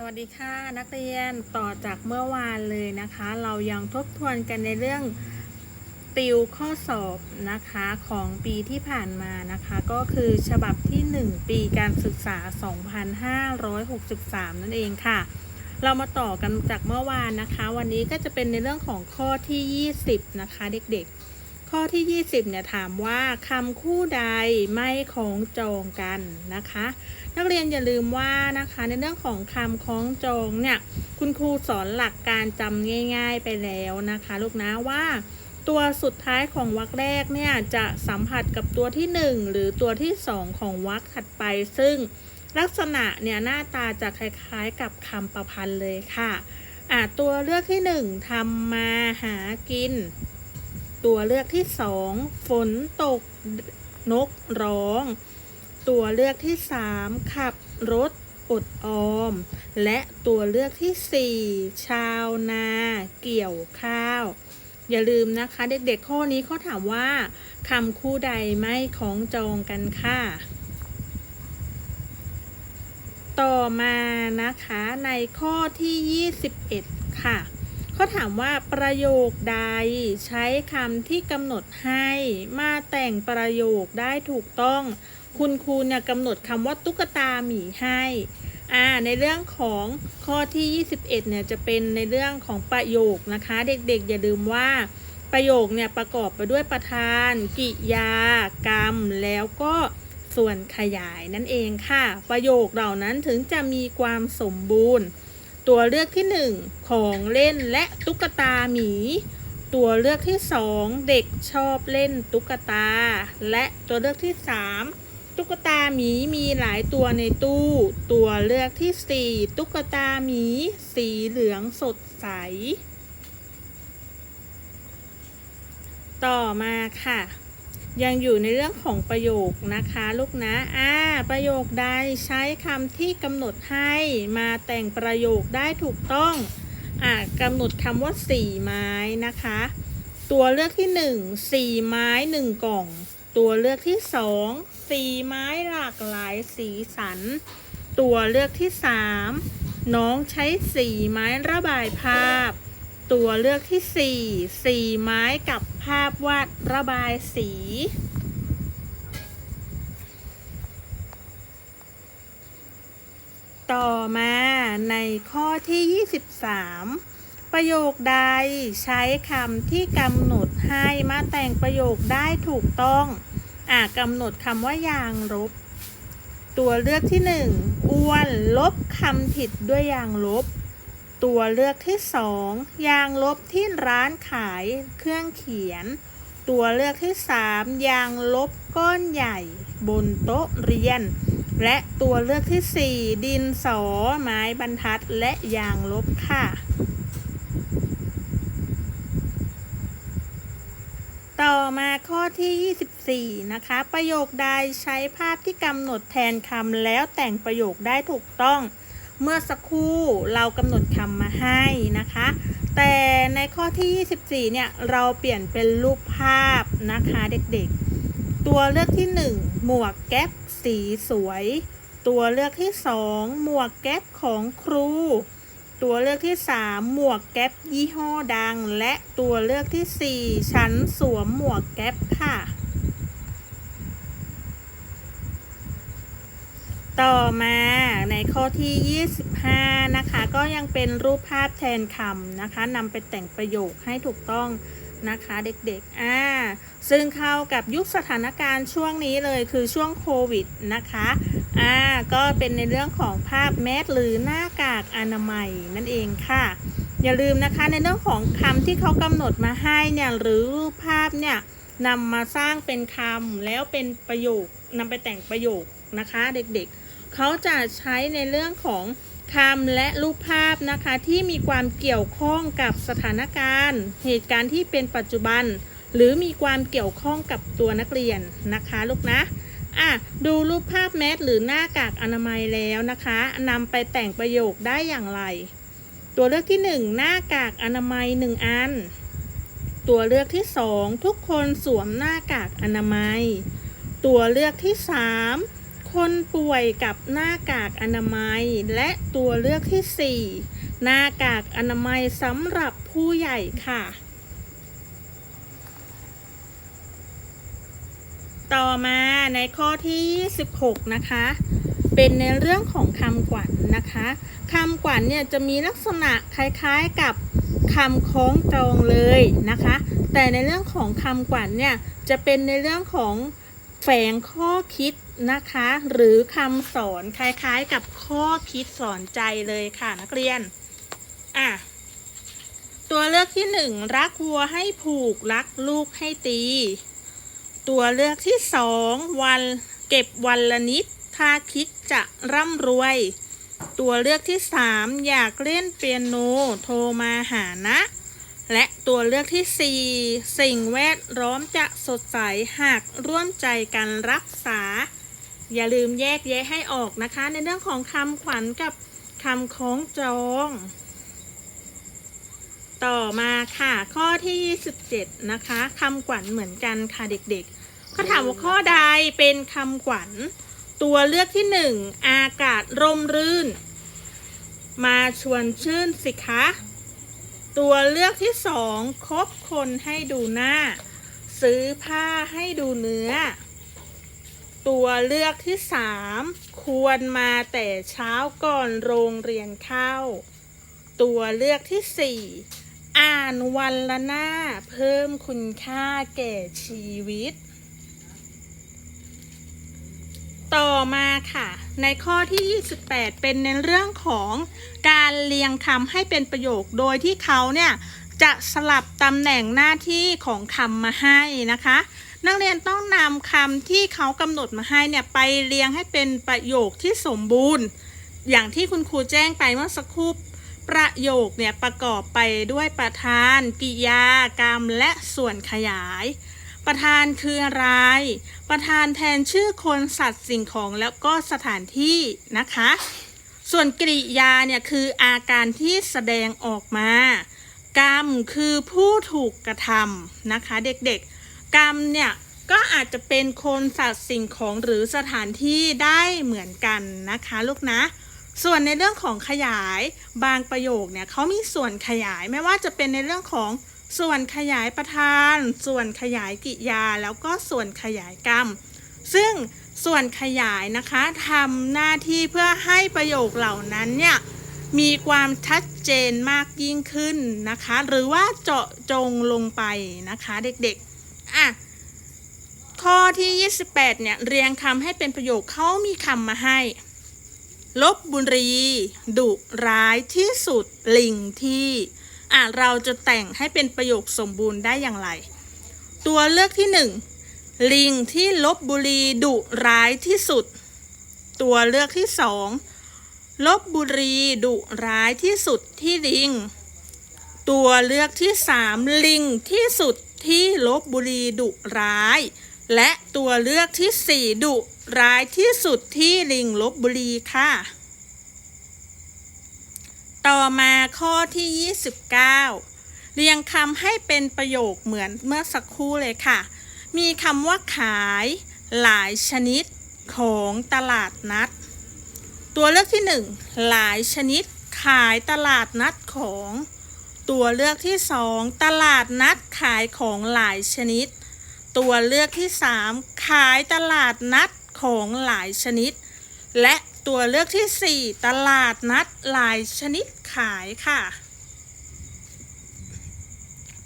สวัสดีค่ะนักเรียนต่อจากเมื่อวานเลยนะคะ เรายังทบทวนกันในเรื่องติวข้อสอบนะคะของปีที่ผ่านมานะคะ ก็คือฉบับที่ 1 ปีการศึกษา 2563 นั่นเองค่ะ เรามาต่อกันจากเมื่อวานนะคะ วันนี้ก็จะเป็นในเรื่องของข้อที่ 20 นะคะเด็กๆ ข้อที่ 20เนี่ยถามว่าคำคู่ใดไม่ของจองกันนะคะ นักเรียนอย่าลืมว่านะคะในเรื่องของคำคล้องจองเนี่ยคุณครูสอนหลักการจำง่าย ๆไปแล้วนะคะ ลูกนะว่า ตัวสุดท้ายของวรรคแรกเนี่ยจะสัมผัสกับตัวที่ 1 หรือตัวที่ 2 ของวรรคถัดไป ซึ่งลักษณะเนี่ยหน้าตาจะคล้ายๆกับคำประพันธ์เลยค่ะอะตัวเลือกที่ 1ทำมาหากิน ตัวเลือกที่2ฝนตกนกร้อง ตัวเลือกที่3ขับรถอดออม และตัวเลือกที่4ชาวนา เกี่ยวข้าว อย่าลืมนะคะ เด็กๆข้อนี้เขาถามว่าคำคู่ใดไม่ของจองกันค่ะ ต่อมานะคะในข้อที่ 21 ค่ะ เขาถามว่าประโยคใดใช้คำที่กำหนดให้มาแต่งประโยคได้ถูกต้อง คุณครูเนี่ยกำหนดคำว่าตุ๊กตาหมีให้อ่าในเรื่องของข้อที่ 21เนี่ยจะเป็นในเรื่องของประโยคนะคะ เด็กๆ อย่าลืมว่าประโยคเนี่ยประกอบไปด้วยประธาน กิยากรรม แล้วก็ส่วนขยายนั่นเองค่ะ ประโยคเหล่านั้นถึงจะมีความสมบูรณ์ ตัวเลือกที่ 1 ของเล่นและตุ๊กตาหมี ตัวเลือกที่ 2 เด็กชอบเล่นตุ๊กตา และตัวเลือกที่ 3 ตุ๊กตาหมีมีหลายตัวในตู้ ตัวเลือกที่ 4 ตุ๊กตาหมี สีเหลืองสดใส ต่อมาค่ะ ยังอยู่ในเรื่องของประโยคนะคะลูกนะอ่าประโยคใดใช้คำที่กำหนดให้มาแต่งประโยคได้ถูกต้องอ่ากำหนดคำว่าสี่ไม้นะคะ ตัวเลือกที่หนึ่งสี่ไม้หนึ่งกล่อง ตัวเลือกที่สองสี่ไม้หลากหลายสีสัน ตัวเลือกที่สามน้องใช้สีไม้ระบายภาพ ตัวเลือกที่สี่สี่ไม้กับภาพวาดระบายสี ต่อมาในข้อที่ 23 ประโยคใดใช้คำที่กำหนดให้มาแต่งประโยคได้ถูกต้องอ่ากำหนดคำว่ายางลบ ตัวเลือกที่ 1 อ้วนลบคำผิดด้วยยางลบ ตัวเลือกที่ 2 ยางลบที่ร้านขายเครื่องเขียน ตัวเลือกที่ 3 ยางลบก้อนใหญ่ บนโต๊ะเรียน และตัวเลือกที่ 4 ดินสอ ไม้บรรทัด และยางลบค่ะ ต่อมาข้อที่ 24 นะคะ ประโยคใดใช้ภาพที่กำหนดแทนคำแล้วแต่งประโยคได้ถูกต้อง เมื่อสักครู่เรากำหนดคำมาให้นะคะ แต่ในข้อที่ 24 เนี่ยเราเปลี่ยนเป็นรูปภาพนะคะเด็กๆ ตัวเลือกที่ 1 หมวกแก๊ปสีสวย ตัวเลือกที่ 2 หมวกแก๊ปของครู ตัวเลือกที่ 3 หมวกแก๊ปยี่ห้อดัง และตัวเลือกที่4ฉันสวมหมวกแก๊ปค่ะ ต่อมาในข้อที่ 25 นะคะ ก็ยังเป็นรูปภาพแทนคำนะคะนำไปแต่งประโยคให้ถูกต้องนะคะเด็กๆ อ่า ซึ่งเข้ากับยุคสถานการณ์ช่วงนี้เลยคือช่วงโควิดนะคะ อ่า ก็เป็นในเรื่องของภาพแมสหรือหน้ากากอนามัยนั่นเองค่ะ อย่าลืมนะคะในเรื่องของคำที่เขากำหนดมาให้เนี่ยหรือรูปภาพเนี่ยนำมาสร้างเป็นคำแล้วเป็นประโยคนำไปแต่งประโยคนะคะเด็กๆ เขาจะใช้ในเรื่องของคำและรูปภาพนะคะที่มีความเกี่ยวข้องกับสถานการณ์ เหตุการณ์ที่เป็นปัจจุบัน หรือมีความเกี่ยวข้องกับตัวนักเรียนนะคะลูกนะอะดูรูปภาพแมสหรือหน้ากากอนามัยแล้วนะคะนำไปแต่งประโยคได้อย่างไร ตัวเลือกที่ 1 หน้ากากอนามัย 1 อัน ตัวเลือกที่ 2 ทุกคนสวมหน้ากากอนามัย ตัวเลือกที่ 3 คนป่วยกับหน้ากากอนามัย และตัวเลือกที่ 4 หน้ากากอนามัยสำหรับผู้ใหญ่ค่ะ ต่อมาในข้อที่26นะคะ เป็นในเรื่องของคำขวัญนนะคะคำขวัญเนี่ยจะมีลักษณะคล้ายๆกับคำคล้องจองเลยนะคะ แต่ในเรื่องของคำขวัญเนี่ยจะเป็นในเรื่องของแฝงข้อคิด นะคะ หรือคำสอนคล้ายๆกับข้อคิดสอนใจเลยค่ะนักเรียน อะ ตัวเลือกที่หนึ่งรักวัวให้ผูกรักลูกให้ตี ตัวเลือกที่สองวันเก็บวันละนิด ถ้าคิดจะร่ำรวย ตัวเลือกที่สามอยากเล่นเปียโนโทรมาหานะและตัวเลือกที่สี่สิ่งแวดล้อมจะสดใสหากร่วมใจกันรักษา อย่าลืมแยกแยะให้ออกนะคะ ในเรื่องของคำขวัญกับคำคล้องจอง ต่อมาค่ะข้อที่ 27 นะคะคำขวัญเหมือนกันค่ะเด็กๆเขาถามว่าข้อใดเป็นคำขวัญ ตัวเลือกที่หนึ่งอากาศร่มรื่น มาชวนชื่นสิคะ ตัวเลือกที่สองคบคนให้ดูหน้า ซื้อผ้าให้ดูเนื้อ ตัวเลือกที่สามควรมาแต่เช้าก่อนโรงเรียนเข้า ตัวเลือกที่สี่อ่านวันละหน้า เพิ่มคุณค่าแก่ชีวิต ต่อมาค่ะ ในข้อที่ 28 เป็นในเรื่องของการเรียงคำให้เป็นประโยคโดยที่เขาเนี่ยจะสลับตำแหน่งหน้าที่ของคำมาให้นะคะ นักเรียนต้องนำคำที่เขากำหนดมาให้เนี่ยไปเรียงให้เป็นประโยคที่สมบูรณ์ อย่างที่คุณครูแจ้งไปเมื่อสักครู่ประโยคเนี่ยประกอบไปด้วยประธานกริยากรรมและส่วนขยาย ประธานคืออะไร ประธานแทนชื่อคนสัตว์สิ่งของแล้วก็สถานที่นะคะ ส่วนกริยาเนี่ยคืออาการที่แสดงออกมา กรรมคือผู้ถูกกระทำนะคะเด็กๆ กรรมเนี่ยก็อาจจะเป็นคนสัตว์สิ่งของหรือสถานที่ได้เหมือนกันนะคะ ลูกนะ ส่วนในเรื่องของขยายบางประโยคเนี่ยเขามีส่วนขยายไม่ว่าจะเป็นในเรื่องของส่วนขยายประธาน ส่วนขยายกิยา แล้วก็ส่วนขยายกรรม ซึ่งส่วนขยายนะคะทำหน้าที่เพื่อให้ประโยคเหล่านั้นเนี่ยมีความชัดเจนมากยิ่งขึ้นนะคะ หรือว่าเจาะจงลงไปนะคะเด็กๆ ข้อที่ 28 เนี่ย เรียงคำให้เป็นประโยคเขามีคำมาให้ ลบบุรีดุร้ายที่สุดลิงที่อะเราจะแต่งให้เป็นประโยคสมบูรณ์ได้อย่างไร ตัวเลือกที่หนึ่งลิงที่ลบบุรีดุร้ายที่สุด ตัวเลือกที่สองลบบุรีดุร้ายที่สุดที่ลิง ตัวเลือกที่สามลิงที่สุดที่ลบบุรีดุร้าย และตัวเลือกที่สี่ดุร้ายที่สุดที่ลิงลบบุรีค่ะ ต่อมาข้อที่ 29 เรียงคำให้เป็นประโยคเหมือนเมื่อสักครู่เลยค่ะ มีคำว่าขายหลายชนิดของตลาดนัด ตัวเลือกที่ 1 หลายชนิดขายตลาดนัดของ ตัวเลือกที่ 2 ตลาดนัดขายของหลายชนิด ตัวเลือกที่ 3 ขายตลาดนัดของหลายชนิด และตัวเลือกที่ 4 ตลาดนัดหลายชนิดขายค่ะ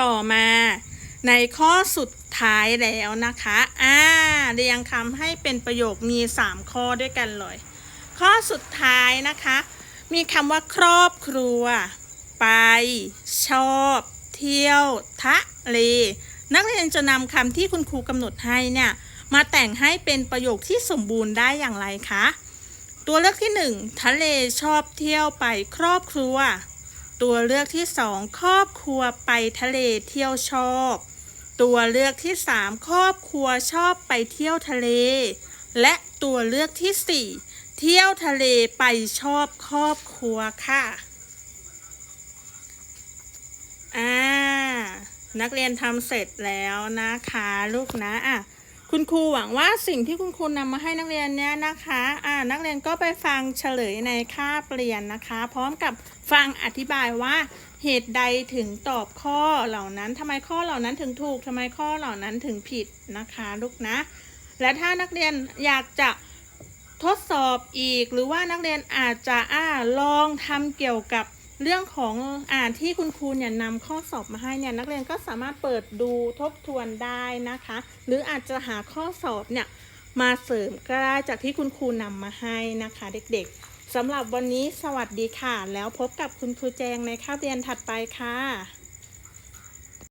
ต่อมาในข้อสุดท้ายแล้วนะคะ อ่า เรียงคำให้เป็นประโยคมี 3 ข้อด้วยกันเลย ข้อสุดท้ายนะคะ มีคำว่าครอบครัว ไป ชอบ เที่ยว ทะเล นักเรียนจะนำคำที่คุณครูกำหนดให้เนี่ยมาแต่งให้เป็นประโยคที่สมบูรณ์ได้อย่างไรคะ ตัวเลือกที่ 1 ทะเลชอบเที่ยวไปครอบครัว ตัวเลือกที่ 2 ครอบครัวไปทะเลเที่ยวชอบ ตัวเลือกที่ 3 ครอบครัวชอบไปเที่ยวทะเล และตัวเลือกที่ 4 เที่ยวทะเลไปชอบครอบครัวค่ะ อ่า นักเรียนทำเสร็จแล้วนะคะลูกนะอะคุณครูหวังว่าสิ่งที่คุณครูนำมาให้นักเรียนเนี่ยนะคะอ่านักเรียนก็ไปฟังเฉลยในคาบเรียนนะคะ พร้อมกับฟังอธิบายว่าเหตุใดถึงตอบข้อเหล่านั้นทำไมข้อเหล่านั้นถึงถูกทำไมข้อเหล่านั้นถึงผิดนะคะลูกนะ และถ้านักเรียนอยากจะทดสอบอีก หรือว่านักเรียนอาจจะอ่าลองทำเกี่ยวกับ เรื่องของอ่านที่คุณครูเนี่ยนำข้อสอบมาให้เนี่ยนักเรียนก็สามารถเปิดดูทบทวนได้นะคะ หรืออาจจะหาข้อสอบเนี่ยมาเสริมก็ได้จากที่คุณครูนำมาให้นะคะเด็กๆสำหรับวันนี้สวัสดีค่ะ แล้วพบกับคุณครูแจงในคาบเรียนถัดไปค่ะ